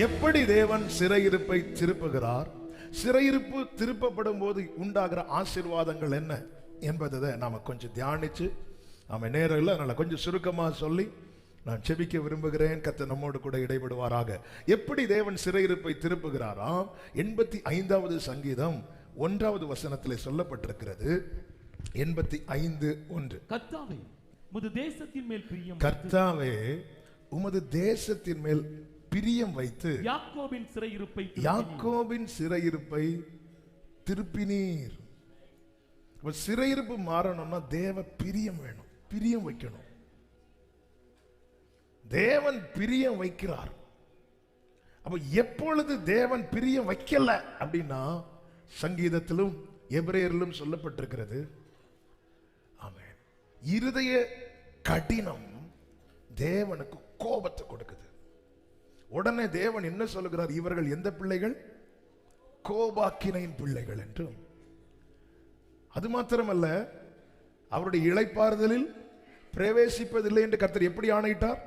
எப்படி தேவன் சிறையிருப்பை திருப்புகிறார்? சிறையிருப்பு திருப்பப்படும் போது உண்டாகிற ஆசீர்வாதங்கள் என்ன என்பதை நாம கொஞ்சம் தியானிச்சு நாம நேரம் இல்லை அதனால கொஞ்சம் சுருக்கமா சொல்லி நான் செபிக்க விரும்புகிறேன். கத்த நம்மோடு கூட இடைபடுவாராக. எப்படி தேவன் சிறையிருப்பை திருப்புகிறாராம்? எண்பத்தி ஐந்தாவது சங்கீதம் ஒன்றாவது வசனத்திலே சொல்லப்பட்டிருக்கிறது. எண்பத்தி ஐந்து ஒன்று. கர்த்தாவே முது தேசத்தின் மேல் பிரியம் கர்த்தாவே உமது தேசத்தின் மேல் பிரியம் வைத்து யாக்கோபின் சிறையிருப்பை யாக்கோபின் சிறையிருப்பை திருப்பினீர். அப்ப சிறையிருப்பு மாறணும்னா தேவ பிரியம் வேணும். பிரியம் வைக்கணும். தேவன் பிரியம் வைக்கிறார். அப்ப எப்பொழுது தேவன் பிரியம் வைக்கல அப்படின்னா சங்கீதத்திலும் எபிரேயரிலும் சொல்லப்பட்டிருக்கிறது. ஆமென். இருதய கடினம் தேவனுக்கு கோபத்தை கொடுக்குது. உடனே தேவன் என்ன சொல்லுகிறார்? இவர்கள் எந்த பிள்ளைகள்? கோபாக்கினையின் பிள்ளைகள் என்றும் அது மாத்திரமல்ல அவருடைய இழைப்பாறுதலில் பிரவேசிப்பதில்லை என்று கர்த்தர் எப்படி ஆணையிட்டார்?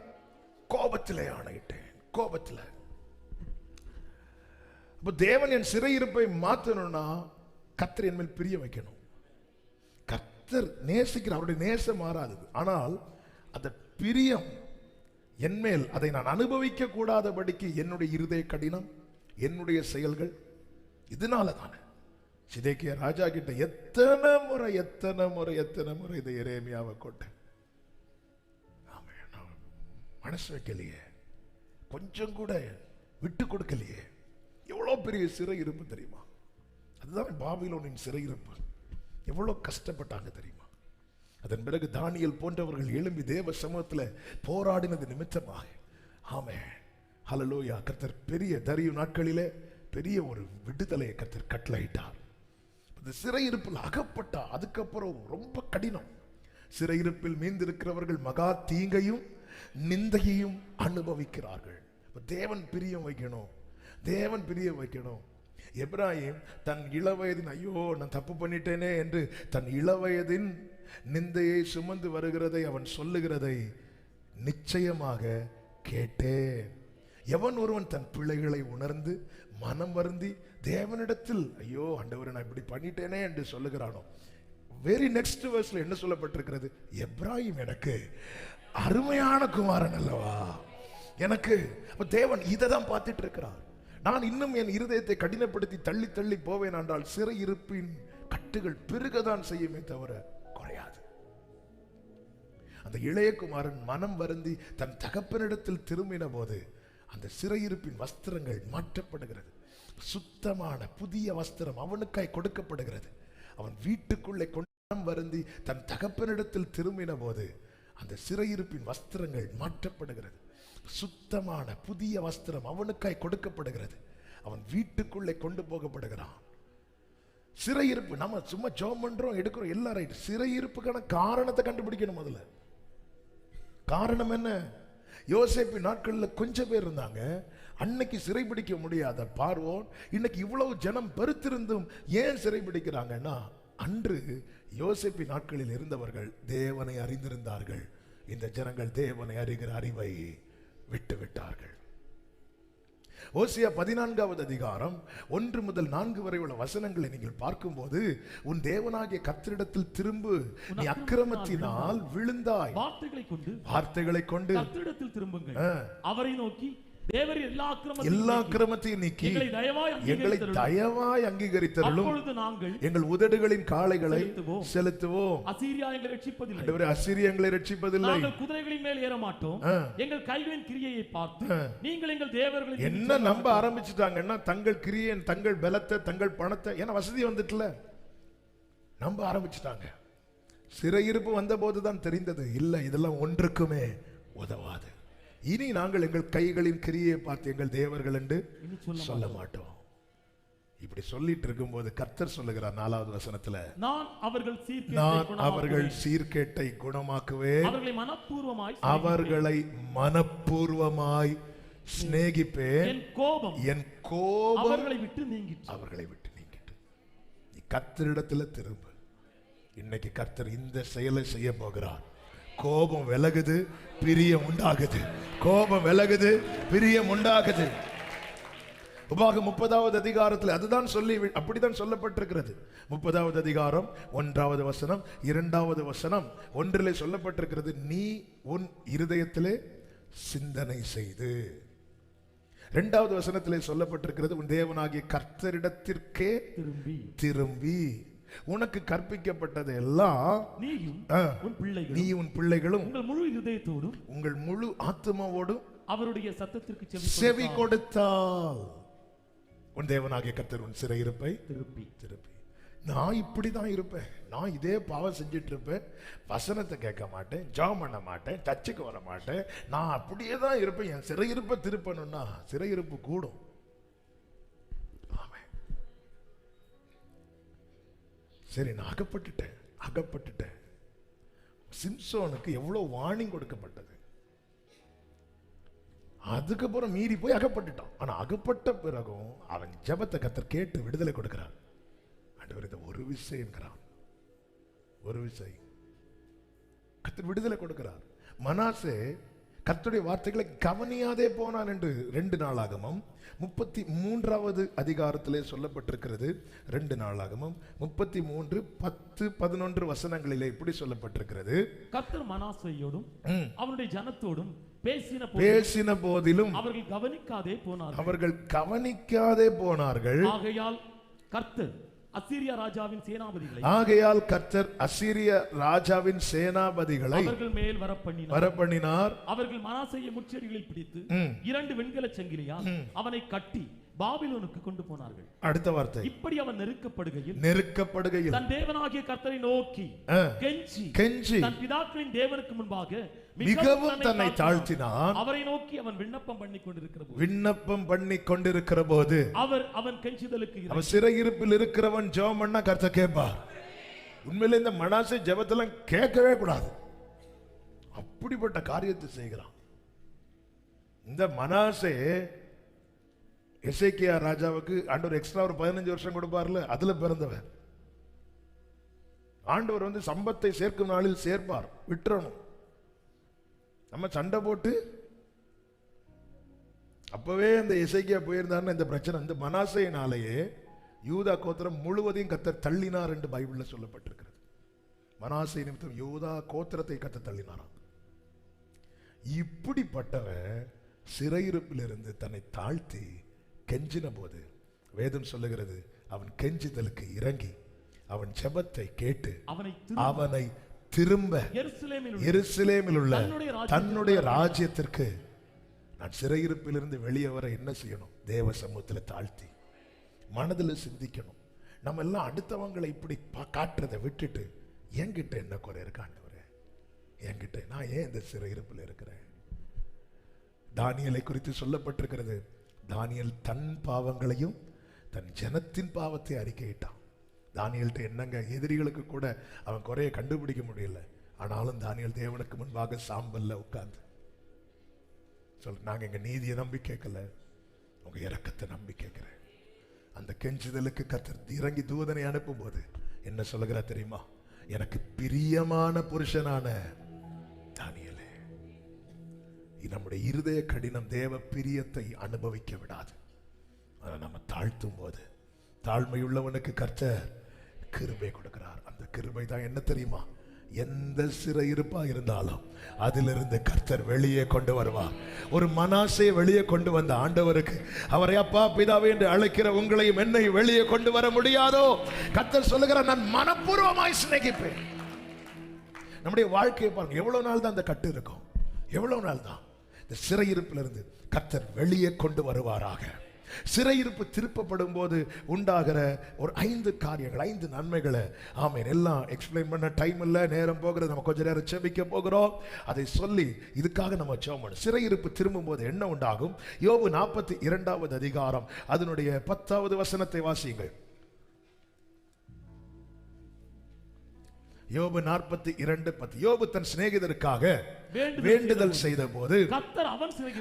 கோபத்திலே ஆணையிட்டேன். கோபத்தில். இப்போ தேவன் என் சிறையிருப்பை மாற்றணும்னா கத்தர் என் மேல் பிரிய வைக்கணும். கத்தர் நேசிக்கிற அவருடைய நேசம் மாறாது ஆனால் அந்த பிரியம் என்மேல் அதை நான் அனுபவிக்க கூடாதபடிக்கு என்னுடைய இருதய கடினம் என்னுடைய செயல்கள் இதனால தானே சிதைக்கிய ராஜா கிட்ட எத்தனை முறை எத்தனை முறை எத்தனை முறை இதை எரேமியாவை கொட்டேன். மனசு வைக்கலையே. கொஞ்சம் கூட விட்டு கொடுக்கலையே. எவ்வளோ பெரிய சிறை இருப்பு தெரியுமா? அதுதான் பாபிலோனின் சிறை இருப்பு எவ்வளோ கஷ்டப்பட்டாங்க தெரியுமா? அதன் பிறகு தானியல் போன்றவர்கள் எழும்பி தேவ சமூகத்தில் போராடினது நிமித்தமாக. ஆமே ஹலலோயா கர்த்தர் பெரிய தரியு நாட்களிலே பெரிய ஒரு விடுதலையை கர்த்தர் கட்டளையிட்டார். இந்த சிறையிருப்பில் அகப்பட்டா அதுக்கப்புறம் ரொம்ப கடினம். சிறையிருப்பில் மீந்திருக்கிறவர்கள் மகா தீங்கையும் நிந்தையையும் அனுபவிக்கிறார்கள். தேவன் பிரியம் வைக்கணும். தேவன் பிரியம் வைக்கணும். எப்ராஹிம் தன் இளவயதின் ஐயோ நான் தப்பு பண்ணிட்டேனே என்று தன் இளவயதின் நிந்தையை சுமந்து வருகிறதை அவன் சொல்லுகிறதை நிச்சயமாக கேட்டேன். எவன் ஒருவன் தன் பிள்ளைகளை உணர்ந்து மனம் வருந்தி தேவனிடத்தில் ஐயோ ஆண்டவரை நான் இப்படி பண்ணிட்டேனே என்று சொல்லுகிறானோ? வெரி நெக்ஸ்ட் வேர்ஸ்ல என்ன சொல்லப்பட்டிருக்கிறது? எப்ராஹிம் எனக்கு அருமையான குமாரன் அல்லவா? எனக்கு தேவன் இதை தான் பார்த்துட்டு இருக்கிறார் நான் இன்னும் என் இருதயத்தை கடினப்படுத்தி தள்ளி தள்ளி போவேன் என்றால் சிறை இருப்பின் கட்டுகள் பெருகதான் செய்யுமே தவிர அந்த இளையகுமாரன் மனம் வருந்தி தன் தகப்பனிடத்தில் திரும்பின போது அந்த சிறையிருப்பின் வஸ்திரங்கள் மாற்றப்படுகிறது. சுத்தமான புதிய வஸ்திரம் அவனுக்காய் கொடுக்கப்படுகிறது. அவன் வீட்டுக்குள்ளே கொண்டு வருந்தி தன் தகப்பனிடத்தில் திரும்பின போது அந்த சிறையிருப்பின் வஸ்திரங்கள் மாற்றப்படுகிறது. சுத்தமான புதிய வஸ்திரம் அவனுக்காய் கொடுக்கப்படுகிறது. அவன் வீட்டுக்குள்ளே கொண்டு போகப்படுகிறான். சிறையிருப்பு நம்ம சும்மா ஜோம் பண்றோம் எடுக்கிறோம் எல்லாம் ரைட் சிறையிருப்புக்கான காரணத்தை கண்டுபிடிக்கணும் முதல்ல. காரணம் என்ன? யோசேப்பு நாட்களில் கொஞ்சம் பேர் இருந்தாங்க. அன்னைக்கு சிறைபிடிக்க முடியாத பார்வோன் இன்னைக்கு இவ்வளவு ஜனம் பெருத்திருந்தும் ஏன் சிறைபிடிக்கிறாங்கன்னா அன்று யோசிப்பி நாட்களில் இருந்தவர்கள் தேவனை அறிந்திருந்தார்கள். இந்த ஜனங்கள் தேவனை அறிகிற அறிவை விட்டு விட்டார்கள் ஓசியா பதினான்காவது அதிகாரம் ஒன்று முதல் நான்கு வரை உள்ள வசனங்களை நீங்கள் பார்க்கும்போது உன் தேவனாகிய கர்த்தரிடத்தில் திரும்பு நீ அக்கிரமத்தினால் விழுந்தாய். வார்த்தைகளை கொண்டு வார்த்தைகளை கொண்டு. ஆ, அவரை நோக்கி தேவர் எல்லா அக்கிரமத்தையும் எல்லா நீக்கி, அக்கிரமத்தையும் நீக்கி எங்களை தயவாய் அங்கீகரித்தருளும். நாங்கள் எங்கள் உதடுகளின் காளைகளை செலுத்துவோம். அசீரியா எங்களை ரட்சிப்பதில்லை. ஆண்டவரே ரட்சிப்பதில்லை. நாங்கள் குதிரைகளின் மேல் ஏற மாட்டோம். எங்கள் கைகளின் கிரியையை பார்த்து நீங்கள் எங்கள் தேவர்களை என்ன நம்ப ஆரம்பிச்சுட்டாங்கன்னா தங்கள் கிரியன் தங்கள் பலத்தை தங்கள் பணத்தை? ஏன்னா வசதி வந்துட்டுல. நம்ப ஆரம்பிச்சுட்டாங்க. சிறையிருப்பு வந்த போதுதான் தெரிந்தது. இல்லை இதெல்லாம் ஒன்றுக்குமே உதவாது. இனி நாங்கள் எங்கள் கைகளின் கிரியை பார்த்து எங்கள் தேவர்கள் என்று சொல்ல மாட்டோம். இப்படி சொல்லிட்டு இருக்கும்போது கர்த்தர் சொல்லுகிறார் நாலாவது வசனத்துல நான் அவர்கள் சீர்கேட்டை நான் குணமாக்குவேன். அவர்கள் சீர்கேட்டை குணமாக்குவேன். அவர்களை மனப்பூர்வமாய் அவர்களை மனப்பூர்வமாய் சிநேகிப்பேன். என் கோபம் என் கோபம் அவர்களை விட்டு நீங்கிற்று. அவர்களை விட்டு நீங்கிட்டு நீ கர்த்தரிடத்துல திரும்ப. இன்னைக்கு கர்த்தர் இந்த செயலை செய்ய போகிறார். கோபம் விலகுது பிரியம் உண்டாகுது. கோபம் விலகுது பிரியம் உண்டாகுது. உபாகம் முப்பதாவது அதிகாரத்தில் அதுதான் சொல்லி அப்படிதான் சொல்லப்பட்டிருக்கிறது. முப்பதாவது அதிகாரம் ஒன்றாவது வசனம் இரண்டாவது வசனம் ஒன்றிலே சொல்லப்பட்டிருக்கிறது நீ உன் இருதயத்திலே சிந்தனை செய்து. இரண்டாவது வசனத்திலே சொல்லப்பட்டிருக்கிறது உன் தேவனாகிய கர்த்தரிடத்திற்கே திரும்பி. திரும்பி. உனக்கு கற்பிக்கப்பட்டது எல்லாம் நீயும் உன் பிள்ளைகள் நீ உன் பிள்ளைகளும் உங்கள் முழு இருதயத்தோடும் உங்கள் முழு ஆத்மாவோடும் அவருடைய சத்தத்திற்கு செவி கொடுத்தால் உன் தேவனாகிய கர்த்தர் உன் சிறையிருப்பை திருப்பி. திருப்பி. நான் இப்படி தான் இருப்பேன். நான் இதே பாவம் செஞ்சுட்டு இருப்பேன் வசனத்தை கேட்க மாட்டேன். ஜாம் பண்ண மாட்டேன். டச்சுக்கு வர மாட்டேன். நான் அப்படியே தான் இருப்பேன். என் சிறையிருப்பை திருப்பணும்னா சிறையிருப்பு கூடும். சரி நான் அகப்பட்டுட்டேன் அகப்பட்டுட்டேன். சிம்சோனுக்கு எவ்வளோ வார்னிங் கொடுக்கப்பட்டது. அதுக்கப்புறம் மீறி போய் அகப்பட்டுட்டான். ஆனால் அகப்பட்ட பிறகும் அவன் ஜபத்தை கத்தர் கேட்டு விடுதலை கொடுக்கிறான் ஆண்டவர் இதை ஒரு விஷயங்கிறான் ஒரு விஷயம் கத்தர் விடுதலை கொடுக்கிறார். மனாசே கர்த்தருடைய வார்த்தைகளை கவனியாதே போனான் என்று ரெண்டு நாளாகமும் முப்பத்தி மூன்றாவது அதிகாரத்திலே சொல்லப்பட்டிருக்கிறது ரெண்டு நாளாகமும் முப்பத்தி மூன்று பத்து பதினொன்று வசனங்களிலே இப்படி சொல்லப்பட்டிருக்கிறது. கர்த்தர் மனாசையோடும். அவனுடைய ஜனத்தோடும் பேசின பேசின போதிலும் அவர்கள் கவனிக்காதே போனார்கள். அவர்கள் கவனிக்காதே போனார்கள். ஆகையால் கர்த்தர் அசீரியா ராஜாவின் சேனாபதிகளை. ஆகையால் கர்த்தர் அசீரிய ராஜாவின் சேனாபதிகளை அவர்கள் மேல் வரப்பண்ணினார். வரப்பண்ணினார். அவர்கள் மனாசையை முச்செடிகளில் பிடித்து. இரண்டு வெண்கல சங்கிலியால் அவனை கட்டி பாபிலோனுக்கு கொண்டு போனார்கள். அடுத்த வார்த்தை. இப்படி அவன் நெருக்கப்படுகையில் நெருக்கப்படுகையில் தன் தேவனாகிய கர்த்தரை நோக்கி கெஞ்சி கெஞ்சி. தன் பிதாக்களின் தேவனுக்கு முன்பாக மிகவும் தன்னை தாழ்த்தினான். அவரை நோக்கி அவன் விண்ணப்பம் பண்ணி கொண்டிருக்கிற போது விண்ணப்பம் பண்ணி கொண்டிருக்கிற போது அவர் அவன் கெஞ்சுதலுக்கு அவன் சிறையிருப்பில் இருக்கிறவன் ஜெபம் பண்ணா கர்த்த கேட்பார். உண்மையில இந்த மனாசை ஜெபத்தெல்லாம் கேட்கவே கூடாது. அப்படிப்பட்ட காரியத்தை செய்கிறான். இந்த மனாசே எசேக்கியா ராஜாவுக்கு ஆண்டவர் எக்ஸ்ட்ரா ஒரு பதினஞ்சு வருஷம் கொடுப்பார்ல அதுல பிறந்தவன் ஆண்டவர் வந்து சம்பத்தை சேர்க்கும் நாளில் சேர்ப்பார் விட்டுறணும். நம்ம சண்டை போட்டு அப்பவே அந்த இசைக்கியா போயிருந்தாருன்னு இந்த பிரச்சனை இந்த மனாசையினாலேயே யூதா கோத்திரம் முழுவதையும் கத்தர் தள்ளினார் என்று பைபிள்ல சொல்லப்பட்டிருக்கிறது. மனாசை நிமித்தம் யூதா கோத்திரத்தை கத்தர் தள்ளினாராம். இப்படிப்பட்டவன் சிறையிருப்பிலிருந்து தன்னை தாழ்த்தி கெஞ்சின போது வேதம் சொல்லுகிறது அவன் கெஞ்சுதலுக்கு இறங்கி அவன் ஜெபத்தை கேட்டு அவனை அவனை திரும்ப எருசலேமில் உள்ள தன்னுடைய ராஜ்யத்திற்கு நான் சிறையிருப்பிலிருந்து வெளியே வர என்ன செய்யணும்? தேவ சமூகத்தில் தாழ்த்தி மனதில் சிந்திக்கணும். நம்ம எல்லாம் அடுத்தவங்களை இப்படி காட்டுறதை விட்டுட்டு என்கிட்ட என்ன குறை இருக்கு ஆண்டவரே? என்கிட்ட நான் ஏன் இந்த சிறையிருப்பில் இருக்கிறேன்? தானியலை குறித்து சொல்லப்பட்டிருக்கிறது. தானியல் தன் பாவங்களையும் தன் ஜனத்தின் பாவத்தை அறிக்கையிட்டான். தானியல்கிட்ட என்னங்க? எதிரிகளுக்கு கூட அவன் குறைய கண்டுபிடிக்க முடியல. ஆனாலும் தானியல் தேவனுக்கு முன்பாக சாம்பல்ல உட்கார்ந்து. சொல் நாங்கள் எங்கள் நீதியை நம்பி கேட்கல. உங்கள் இறக்கத்தை நம்பி கேட்குறேன். அந்த கெஞ்சுதலுக்கு கத்தர் இறங்கி தூதனை அனுப்பும்போது என்ன சொல்லுகிறா தெரியுமா? எனக்கு பிரியமான புருஷனான தானியலே நம்முடைய இருதய கடினம் தேவ பிரியத்தை அனுபவிக்க விடாது. அதை நம்ம தாழ்த்தும் போது தாழ்மையுள்ளவனுக்கு கர்த்தர் கிருபை கொடுக்கிறார். அந்த கிருபை தான் என்ன தெரியுமா? எந்த சிறையிருப்பா இருந்தாலும் அதிலிருந்து கர்த்தர் வெளியே கொண்டு வருவார். ஒரு மனாசை வெளியே கொண்டு வந்த ஆண்டவருக்கு அவரை அப்பா பிதாவே என்று அழைக்கிற உங்களையும் என்னை வெளியே கொண்டு வர முடியாதோ? கர்த்தர் சொல்லுகிற நான் மனப்பூர்வமாய் சிநேகிப்பேன். நம்முடைய வாழ்க்கையை பாருங்க எவ்வளவு நாள் தான் அந்த கட்டு இருக்கும்? எவ்வளவு நாள் தான்? இந்த சிறையிருப்பிலிருந்து கர்த்தர் வெளியே கொண்டு வருவாராக. சிறையிருப்பு திருப்பப்படும் போது உண்டாகிற ஒரு ஐந்து காரியங்கள் ஐந்து நன்மைகளை. ஆமீன். எல்லாம் எக்ஸ்பிளைன் பண்ண டைம் இல்லை நேரம் போகிறது நம்ம கொஞ்ச நேரம் செபிக்க போகிறோம். அதை சொல்லி இதுக்காக நம்ம சோமன் சிறையிருப்பு திரும்பும் போது என்ன உண்டாகும்? யோபு நாற்பத்தி இரண்டாவது அதிகாரம் அதனுடைய பத்தாவது வசனத்தை வாசியுங்கள். யோபு நாற்பத்தி இரண்டு பத்து. யோபு தன் சிநேகிதருக்காக வேண்டுதல் செய்த போது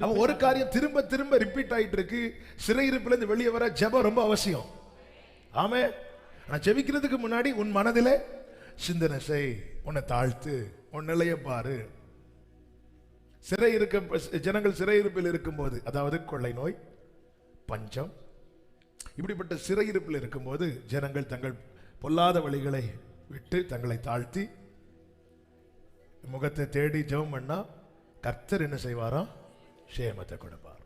அவன் ஒரு காரியம் திரும்ப திரும்ப ரிப்பீட் ஆயிட்டு இருக்கு சிறையிருப்புல இருந்து வெளியே வர ஜெபம் ரொம்ப அவசியம். ஆமே நான் ஜெபிக்கிறதுக்கு முன்னாடி உன் மனதிலே சிந்தனை செய். உன்னை தாழ்த்து உன் நிலைய பாரு. சிறை இருக்க ஜனங்கள் சிறையிருப்பில் இருக்கும்போது அதாவது கொள்ளை நோய் பஞ்சம் இப்படிப்பட்ட சிறையிருப்பில் இருக்கும்போது ஜனங்கள் தங்கள் பொல்லாத வழிகளை விட்டு தங்களை தாழ்த்தி முகத்தை தேடி ஜெபம் பண்ணா கர்த்தர் என்ன செய்வாராம்? சேமத்தை கொடுப்பார்.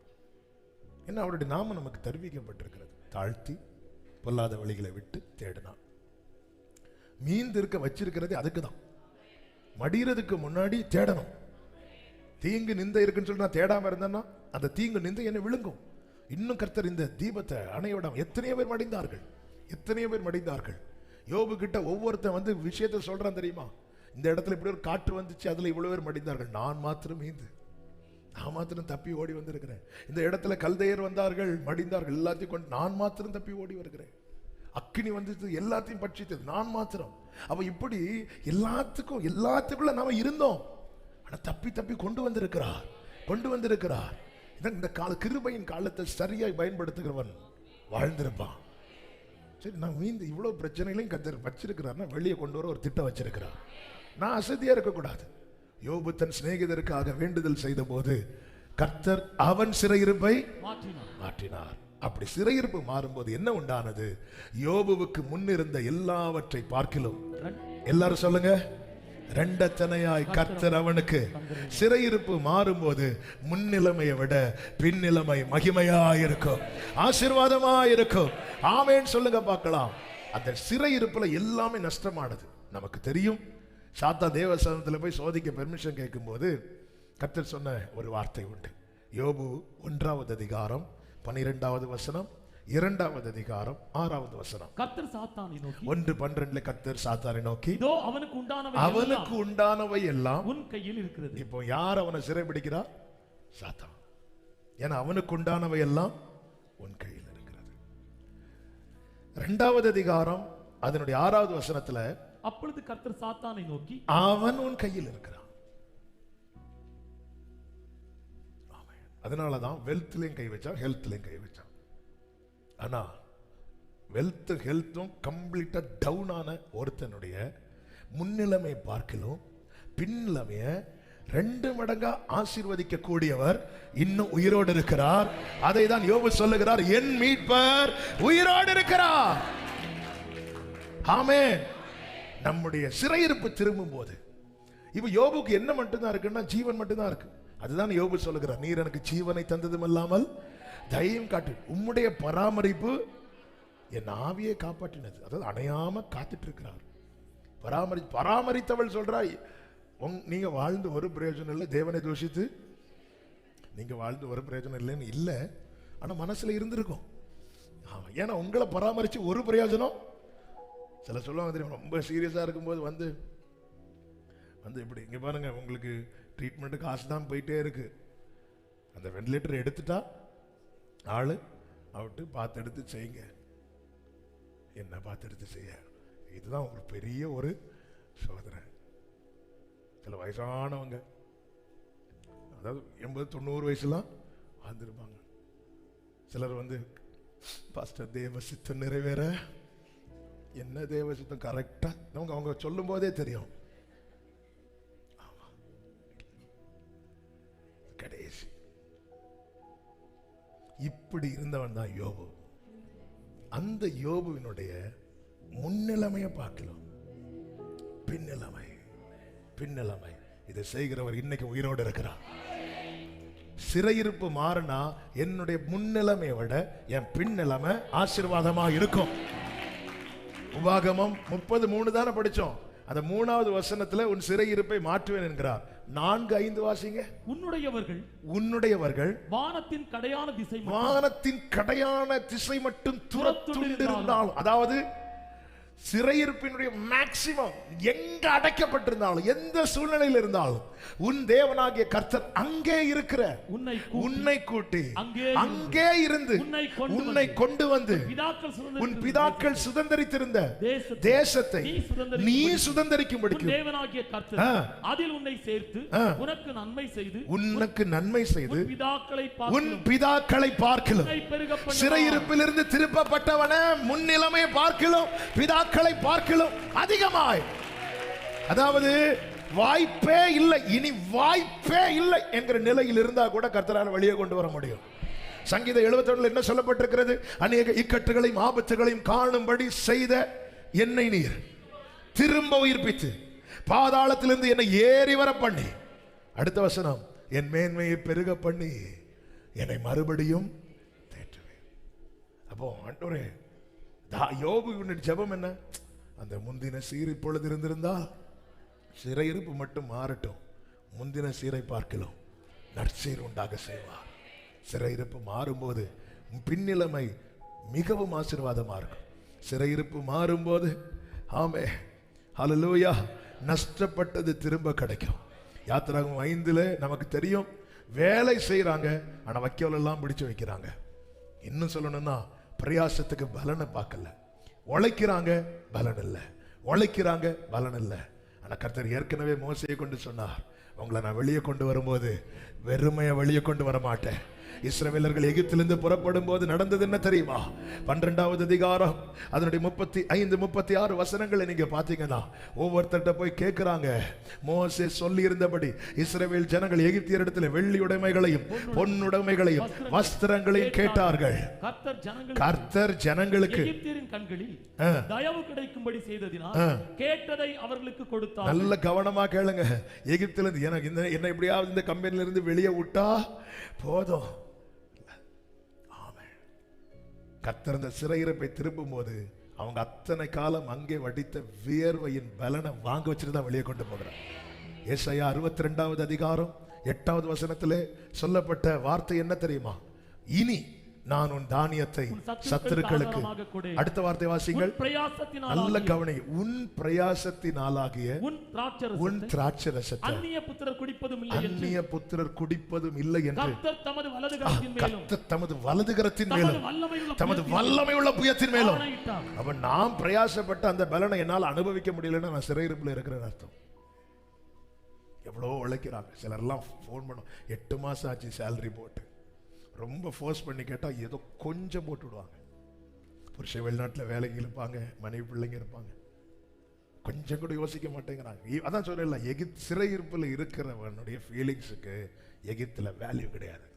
என்ன அவருடைய நாமம் நமக்கு தெரிவிக்கப்பட்டிருக்கிறது. தாழ்த்தி பொல்லாத வழிகளை விட்டு தேடினான் மீந்து இருக்க வச்சிருக்கிறது அதுக்கு தான் மடியறதுக்கு முன்னாடி தேடணும். தீங்கு நிந்த இருக்குன்னு சொல்லி நான் தேடாம இருந்தேன்னா அந்த தீங்கு நிந்த என்னை விழுங்கும். இன்னும் கர்த்தர் இந்த தீபத்தை அணையோட எத்தனையோ பேர் மடிந்தார்கள். எத்தனையோ பேர் மடிந்தார்கள். யோபு கிட்ட ஒவ்வொருத்தன் வந்து விஷயத்தை சொல்கிறான் தெரியுமா? இந்த இடத்துல இப்படி ஒரு காற்று வந்துச்சு அதில் இவ்வளோ பேர் மடிந்தார்கள். நான் மாத்திரம் மீந்து நான் மாத்திரம் தப்பி ஓடி வந்திருக்கிறேன். இந்த இடத்துல கல்தையர் வந்தார்கள் மடிந்தார்கள் எல்லாத்தையும் கொண்டு நான் மாத்திரம் தப்பி ஓடி வருகிறேன். அக்கினி வந்துச்சு எல்லாத்தையும் பட்சித்தது நான் மாத்திரம். அப்ப இப்படி எல்லாத்துக்கும் எல்லாத்துக்குள்ள நாம இருந்தோம். ஆனா தப்பி தப்பி கொண்டு வந்திருக்கிறார் கொண்டு வந்திருக்கிறார். இந்த கால கிருபையின் காலத்தை சரியாய் பயன்படுத்துகிறவன் வாழ்ந்திருப்பான். சரி நான் மீந்து இவ்வளவு பிரச்சனைகளையும் கத்தர் வச்சிருக்கிறார்னா வெளியே கொண்டு வர ஒரு திட்டம் வச்சிருக்கிறார். நான் அசதியா இருக்கக்கூடாது. யோபு தன் சிநேகிதருக்காக வேண்டுதல் செய்த போது கர்த்தர் அவன் சிறையிருப்பை மாற்றினார். மாற்றினார். அப்படி சிறையிருப்பு மாறும்போது என்ன உண்டானது? யோபுவுக்கு முன்னிருந்த எல்லாவற்றை பார்க்கிலும். எல்லாரும் சொல்லுங்க. ரெண்டத்தனையாய் கர்த்தர் அவனுக்கு சிறையிருப்பு மாறும்போது முன்னிலைமையை விட பின்னிலைமை மகிமையாயிருக்கும். ஆசீர்வாதமாயிருக்கும். ஆமேன்னு சொல்லுங்க பார்க்கலாம். அந்த சிறையிருப்புல எல்லாமே நஷ்டமானது. நமக்கு தெரியும். சாத்தா தேவஸ்தானத்தில் போய் சோதிக்க பெர்மிஷன் கேட்கும்போது கர்த்தர் சொன்ன ஒரு வார்த்தை உண்டு. யோபு ஒன்றாவது அதிகாரம் பனிரெண்டாவது வசனம். இரண்டாவது அதிகாரம் ஆறாவது வசனம். கர்த்தர் சாத்தானை நோக்கி. ஒன்று பன்னிரெண்டுல கர்த்தர் சாத்தானை நோக்கி. இதோ அவனுக்கு உண்டானவை அவனுக்கு உண்டானவை எல்லாம் உன் கையில் இருக்கிறது. இப்போ யார் அவனை சிறைபிடிக்கிறா சாத்தான். ஏன்னா அவனுக்கு உண்டானவை எல்லாம் உன் கையில் இருக்கிறது. இரண்டாவது அதிகாரம் அதனுடைய ஆறாவது வசனத்துல அப்பொழுது கர்த்தர் சாத்தானை நோக்கி அவன் உன் கையில் இருக்கிறான். அதனாலதான் வெல்த்லயும் கை வச்சான் ஹெல்த்லயும் கை வச்சான் ஆனால் வெல்த் ஹெல்த்தும் கம்ப்ளீட்டாக டவுனான ஒருத்தனுடைய முன்னிலைமை பார்க்கலும் பின்னிலைமையை ரெண்டு மடங்கா ஆசீர்வதிக்க கூடியவர் இன்னும் உயிரோடு இருக்கிறார். அதை தான் யோபு சொல்லுகிறார் என் மீட்பர் உயிரோடு இருக்கிறார். ஆமே நம்முடைய சிறையிருப்பு திரும்பும் போது இப்போ யோபுக்கு என்ன மட்டும்தான் இருக்குன்னா ஜீவன் மட்டும்தான் இருக்கு. அதுதான் யோபு சொல்லுகிறார் நீர் எனக்கு ஜீவனை தந்ததும் இல்லாமல் தைரியம் காட்டு. உம்முடைய பராமரிப்பு என் ஆவியை காப்பாற்றினது. அதாவது அணையாம காத்துட்டு இருக்கிறார் பராமரி பராமரித்தவள் சொல்றாய். உங் நீங்க வாழ்ந்து ஒரு பிரயோஜனம் இல்லை. தேவனை தூஷித்து நீங்க வாழ்ந்து ஒரு பிரயோஜனம் இல்லைன்னு இல்லை. ஆனா மனசுல இருந்திருக்கும். ஆமா ஏன்னா உங்களை பராமரிச்சு ஒரு பிரயோஜனம் சில சொல்லுவாங்க தெரியும்? ரொம்ப சீரியஸாக இருக்கும்போது வந்து வந்து இப்படி இங்கே பாருங்கள் உங்களுக்கு ட்ரீட்மெண்ட்டு காசு தான் போயிட்டே இருக்குது அந்த வெண்டிலேட்டர் எடுத்துட்டா நாள் அவட்டு பார்த்து எடுத்து செய்யுங்க. என்ன பார்த்து எடுத்து செய்ய? இதுதான் ஒரு பெரிய ஒரு சோதனை. சில வயசானவங்க அதாவது எண்பது தொண்ணூறு வயசுலாம் வாழ்ந்துருப்பாங்க. சிலர் வந்து பாஸ்டர் தேவ சித்தம் நிறைவேற. என்ன தேவ சித்தம்? கரெக்டாக அவங்க அவங்க சொல்லும் போதே தெரியும் கடைசி. இப்படி இருந்தவன் தான் யோபு. அந்த யோபுவினுடைய முன்னிலைமையை பார்க்கலாம். பின்னிலைமை பின்னிலைமை. இதை செய்கிறவர் இன்னைக்கு உயிரோடு இருக்கிறார். சிறையிருப்பு மாறினா என்னுடைய முன்னிலைமையை விட என் பின்னிலைமை ஆசீர்வாதமா இருக்கும். உபாகமம் முப்பது மூணு தானே படிச்சோம் அந்த மூணாவது வசனத்துல உன் சிறையிருப்பை மாற்றுவேன் என்கிறார். நான்கு ஐந்து வாசிங்க. உன்னுடையவர்கள் உன்னுடையவர்கள் வானத்தின் கடையான திசை வானத்தின் கடையான திசை மட்டும் துரத்துண்டிருந்தாலும். அதாவது சிறையிருப்பினுடைய மேக்சிமம் எங்க அடைக்கப்பட்டிருந்தாலும் எந்த சூழ்நிலையில் இருந்தாலும் உன் தேவனாகிய கர்த்தர் அங்கே இருக்கிற உன்னை உன்னை கூட்டி அங்கே இருந்து உன்னை கொண்டு வந்து உன் பிதாக்கள் சுதந்திரித்திருந்த தேசத்தை நீ சுதந்திரிக்கும்படிக்கு தேவனாகிய கர்த்தர் ஆ. அதில் உன்னை சேர்த்து. உனக்கு நன்மை செய்து உனக்கு நன்மை செய்து உன் பிதாக்களை பார்க்கிலும். சிறையிருப்பிலிருந்து திருப்பப்பட்டவன முன்னிலைமையை பார்க்கலாம் மக்களை பார்க்கலாம் அதிகமாய். அதாவது வாய்ப்பே இல்லை இனி வாய்ப்பே இல்லை என்கிற நிலையில் இருந்தா கூட கர்த்தரால் வெளியே கொண்டு வர முடியும். சங்கீத 71 என்ன சொல்லப்பட்டிருக்கிறது? அநேக இக்கட்டுகளையும் ஆபத்துகளையும் காணும்படி செய்த என்னை நீர். திரும்ப உயிர்ப்பித்து பாதாளத்திலிருந்து என்னை ஏறி வர பண்ணி. அடுத்த வசனம் என் மேன்மையை பெருக பண்ணி என்னை மறுபடியும் தேற்றுவேன். அப்போ ஆண்டவரே தா- யோபு இவனுடைய ஜெபம் என்ன? அந்த முந்தின சீர் இப்பொழுது இருந்திருந்தால் சிறையிருப்பு மட்டும் மாறட்டும். முந்தின சீரை பார்க்கலாம் நற்சீர் உண்டாக செய்வார். சிறையிருப்பு மாறும்போது பின்னிலைமை மிகவும் ஆசீர்வாதமாக இருக்கும். சிறையிருப்பு மாறும்போது ஆமே ஹலலூயா நஷ்டப்பட்டது திரும்ப கிடைக்கும். யாத்திராகம் ஐந்தில் நமக்கு தெரியும் வேலை செய்கிறாங்க ஆனால் வைக்கோலெல்லாம் பிடிச்சு வைக்கிறாங்க. இன்னும் சொல்லணும்னா பிரயாசத்துக்கு பலனை பார்க்கல. உழைக்கிறாங்க பலன் இல்லை. உழைக்கிறாங்க பலன் இல்லை. ஆனால் கர்த்தர் ஏற்கனவே மோசையை கொண்டு சொன்னார். உங்களை நான் வெளியே கொண்டு வரும்போது வெறுமையை வெளியே கொண்டு வர மாட்டேன் இஸ்ரவேலர்கள் எகிப்திலிருந்து புறப்படும் போது நடந்தது என்ன தெரியுமா? பன்னிரெண்டாவது அதிகாரம் அதனுடைய முப்பத்தி ஐந்து முப்பத்தி ஆறு வசனங்களை நீங்க பாத்தீங்கன்னா ஒவ்வொருத்தர்ட்ட போய் கேட்கிறாங்க மோசே சொல்லி இருந்தபடி இஸ்ரவேல் ஜனங்கள் எகிப்தியரிடத்தில் வெள்ளி உடைமைகளையும் பொன்னுடைமைகளையும் வஸ்திரங்களையும் கேட்டார்கள். கர்த்தர் ஜனங்கள் கர்த்தர் ஜனங்களுக்கு. தயவு கிடைக்கும்படி செய்ததினால். கேட்டதை அவர்களுக்கு கொடுத்தார். நல்ல கவனமா கேளுங்க. எகிப்துல இருந்து எனக்கு இந்த என்ன எப்படியாவது இந்த கம்பெனில இருந்து வெளியே விட்டா போதும். கத்திருந்த சிறையிறப்பை சிறையிருப்பை போது அவங்க அத்தனை காலம் அங்கே வடித்த வியர்வையின் பலனை வாங்க வச்சுட்டு தான் வெளியே கொண்டு போகிறார். ஏசையா அறுபத்தி ரெண்டாவது அதிகாரம் எட்டாவது வசனத்திலே சொல்லப்பட்ட வார்த்தை என்ன தெரியுமா? இனி நான் உன் தானியத்தை சத்துருக்களுக்கு. அடுத்த வார்த்தை வாசிங்கள் நல்ல கவனி உன் பிரயாசத்தினாலாகிய உன் திராட்சரசத்தை அந்நிய புத்திரர் குடிப்பதும் இல்லை அந்நிய புத்திரர் குடிப்பதும் இல்லை என்று. தமது வலது தமது வலதுகரத்தின் மேலும். தமது வல்லமை உள்ள புயத்தின் மேலும். அவன் நாம் பிரயாசப்பட்ட அந்த பலனை என்னால் அனுபவிக்க முடியலன்னா நான் சிறையிருப்பில் இருக்கிறேன்னு அர்த்தம். எவ்வளோ உழைக்கிறாங்க. சிலர்லாம் ஃபோன் பண்ணும். எட்டு மாசம் ஆச்சு சேலரி போட்டு. ரொம்ப ஃபோர்ஸ் பண்ணி கேட்டால் ஏதோ கொஞ்சம் போட்டு விடுவாங்க. புருஷன் வெளிநாட்டில் வேலைக்கு இருப்பாங்க மனைவி பிள்ளைங்க இருப்பாங்க. கொஞ்சம் கூட யோசிக்க மாட்டேங்கிறாங்க. அதான் சொல்லல எகித் சிறையிருப்பில் இருக்கிறவனுடைய ஃபீலிங்ஸுக்கு எகிப்தில் வேல்யூ கிடையாது.